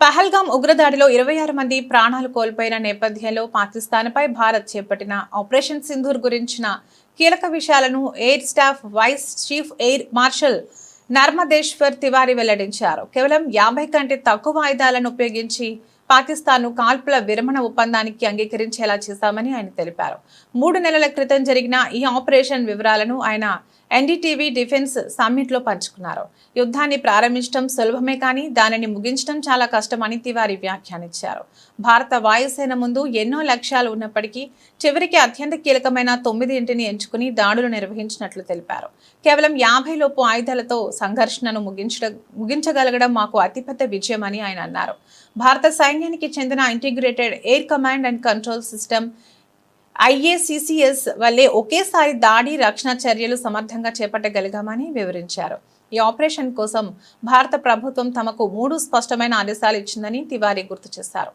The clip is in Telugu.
పహల్గాం ఉగ్రదాడిలో ఇరవై ఆరు మంది ప్రాణాలు కోల్పోయిన నేపథ్యంలో పాకిస్తాన్పై భారత్ చేపట్టిన ఆపరేషన్ సింధూర్ గురించిన కీలక విషయాలను air staff vice chief air marshal Narmadeshwar Tiwari వెల్లడించారు. కేవలం యాభై కంటే తక్కువ ఆయుధాలను ఉపయోగించి పాకిస్తాన్ను కాల్పుల విరమణ ఒప్పందానికి అంగీకరించేలా చేశామని ఆయన తెలిపారు. మూడు నెలల క్రితం జరిగిన ఈ ఆపరేషన్ వివరాలను ఆయన ఎన్డీటీవీ డిఫెన్స్ సమ్మిట్లో పంచుకున్నారు. యుద్ధాన్ని ప్రారంభించడం సులభమే కానీ దానిని ముగించడం చాలా కష్టమని తివారి వ్యాఖ్యానించారు. భారత వాయుసేన ముందు ఎన్నో లక్ష్యాలు ఉన్నప్పటికీ చివరికి అత్యంత కీలకమైన తొమ్మిది ఇంటిని ఎంచుకుని దాడులు నిర్వహించినట్లు తెలిపారు. కేవలం యాభై లోపు ఆయుధాలతో సంఘర్షణను ముగించడం ముగించగలగడం మాకు అతిపెద్ద విజయమని ఆయన అన్నారు. భారత సైన్యానికి చెందిన integrated air command and control system IACCS వల్లే ఒకేసారి దాడి రక్షణ చర్యలు సమర్థంగా చేపట్టగలిగామని వివరించారు. ఈ ఆపరేషన్ కోసం భారత ప్రభుత్వం తమకు మూడు స్పష్టమైన ఆదేశాలు ఇచ్చిందని తివారీ గుర్తు చేశారు.